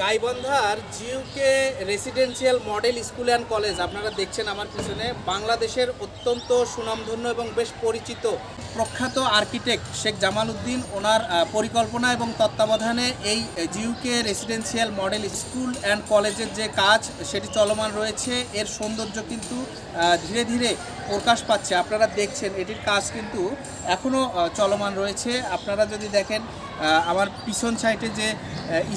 গাইবান্ধার GUK residential model school and college, আপনারা দেখছেন আমার পিছনে, বাংলাদেশের অত্যন্ত সুনামধন্য এবং বেশ পরিচিত প্রখ্যাত আর্কিটেক্ট শেখ জামাল উদ্দিন। ওনার পরিকল্পনা এবং তত্ত্বাবধানে এই GUK residential model school and কলেজের যে কাজ, সেটি চলমান রয়েছে। এর সৌন্দর্য কিন্তু ধীরে ধীরে প্রকাশ পাচ্ছে। আপনারা দেখছেন, এটির কাজ কিন্তু এখনও চলমান রয়েছে। আপনারা যদি দেখেন আমার পিছন সাইডে যে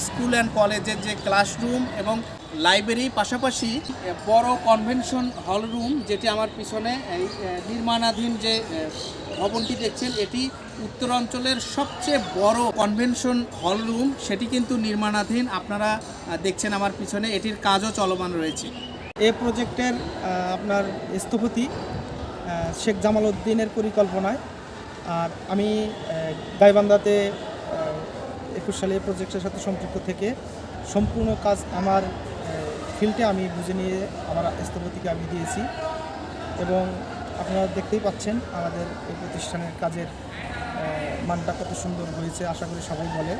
স্কুল অ্যান্ড কলেজের যে ক্লাসরুম এবং লাইব্রেরি, পাশাপাশি বড় কনভেনশন হল রুম, যেটি আমার পিছনে নির্মাণাধীন যে ভবনটি দেখছেন, এটি উত্তরাঞ্চলের সবচেয়ে বড় কনভেনশন হল রুম, সেটি কিন্তু নির্মাণাধীন, আপনারা দেখছেন আমার পিছনে, এটির কাজও চলমান রয়েছে। এই প্রজেক্টের আপনার স্থপতি শেখ জামাল উদ্দিনের পরিকল্পনায়, আর আমি গাইবান্ধাতে একুশ সালে প্রজেক্টের সাথে সম্পৃক্ত থেকে সম্পূর্ণ কাজ আমার ফিল্ডে আমি বুঝে নিয়ে আমার স্থপতিকে আমি দিয়েছি। এবং আপনারা দেখতেই পাচ্ছেন আমাদের এই প্রতিষ্ঠানের কাজের মানটা কত সুন্দর হয়েছে, আশা করি সবাই বলে।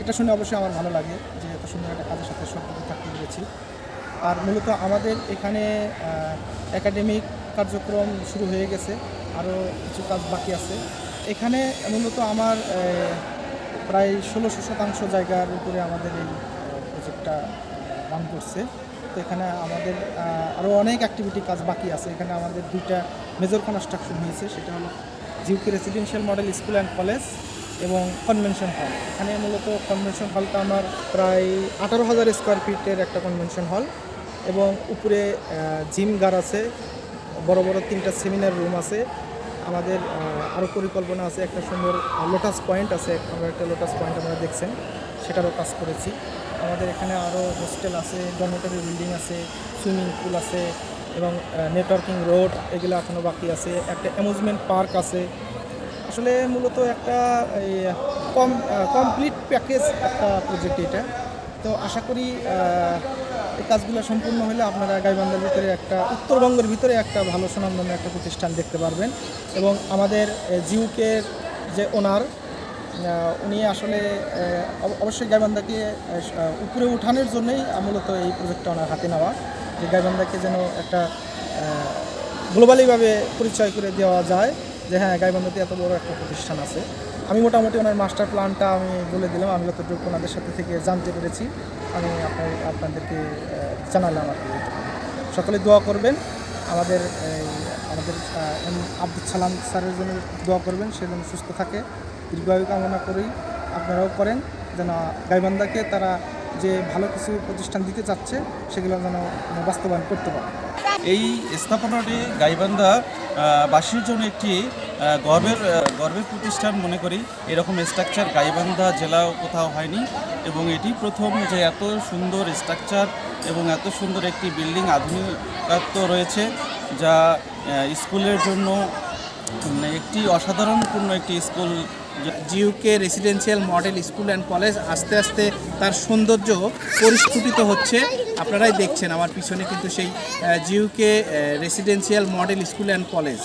এটা শুনে অবশ্যই আমার ভালো লাগে যে এত সুন্দর একটা কাজের সাথে সম্পর্ক থাকতে পেরেছি। আর মূলত আমাদের এখানে একাডেমিক কার্যক্রম শুরু হয়ে গেছে, আরও কিছু কাজ বাকি আছে। এখানে মূলত আমার প্রায় ষোলোশো শতাংশ জায়গার উপরে আমাদের এই প্রজেক্টটা রান করছে। তো এখানে আমাদের আরও অনেক অ্যাক্টিভিটি কাজ বাকি আছে। এখানে আমাদের দুইটা মেজর কনস্ট্রাকশন হয়েছে। সেটা হলো GUK residential model school and college এবং কনভেনশন হল এখানে মূলত কনভেনশন হলটা আমার প্রায় আঠারো হাজার স্কোয়ার ফিটের একটা কনভেনশন হল এবং উপরে জিম গার আছে, বড় বড় তিনটা সেমিনার রুম আছে। আমাদের আরও পরিকল্পনা আছে, একটা সুন্দর লোটাস পয়েন্ট আছে, আমরা একটা লোটাস পয়েন্ট আমরা দেখছেন, সেটারও কাজ করেছি। আমাদের এখানে আরও হোস্টেল আছে ডরমেটারি বিল্ডিং আছে সুইমিং পুল আছে, এবং নেটওয়ার্কিং রোড এগুলো এখনও বাকি আছে, একটা অ্যামুজমেন্ট পার্ক আছে। আসলে মূলত একটা কম কমপ্লিট প্যাকেজ একটা প্রজেক্ট এটা। তো আশা করি এই কাজগুলো সম্পূর্ণ হলে আপনারা গাইবান্ধার ভিতরে একটা, উত্তরবঙ্গের ভিতরে একটা ভালো সুনামধন্য একটা প্রতিষ্ঠান দেখতে পারবেন। এবং আমাদের জিউকের যে ওনার উনি আসলে অব- অবশ্যই গাইবান্ধাকে উপরে উঠানোর জন্যই মূলত এই প্রজেক্টটা ওনার হাতে নেওয়া। যে গাইবান্ধাকে যেন একটা গ্লোবালিভাবে পরিচয় করে দেওয়া যায়। যে হ্যাঁ গাইবান্ধাতে এত বড় একটা প্রতিষ্ঠান আছে। আমি মোটামুটি ওনার মাস্টার প্ল্যানটা আমি বলে দিলাম। আমি যতটুকু ওনাদের সাথে থেকে জানতে পেরেছি, আমি আপনার, আপনাদেরকে জানালাম আর কি। সকলে দোয়া করবেন। আমাদের আমাদের আব্দুল সালাম স্যারের জন্য দোয়া করবেন। সে যেন সুস্থ থাকে। দীর্ঘায়ু কামনা করেই আপনারাও করেন, যেন গাইবান্ধাকে তারা যে ভালো কিছু প্রতিষ্ঠান দিতে চাচ্ছে, সেগুলো যেন বাস্তবায়ন করতে পারে। এই স্থাপনাটি গাইবান্ধা বাসীর জন্য একটি গর্বের গর্বের প্রতিষ্ঠান মনে করি। এরকম স্ট্রাকচার গাইবান্ধা জেলাও কোথাও হয়নি এবং এটি প্রথম যে এত সুন্দর স্ট্রাকচার এবং এত সুন্দর একটি বিল্ডিং আধুনিকত্ব রয়েছে, যা স্কুলের জন্য একটি অসাধারণপূর্ণ একটি school GUK residential model school and college আস্তে আস্তে তার সৌন্দর্য পরিস্ফুটিত হচ্ছে। আপনারাই দেখছেন আমার পিছনে কিন্তু সেই GUK residential model school and college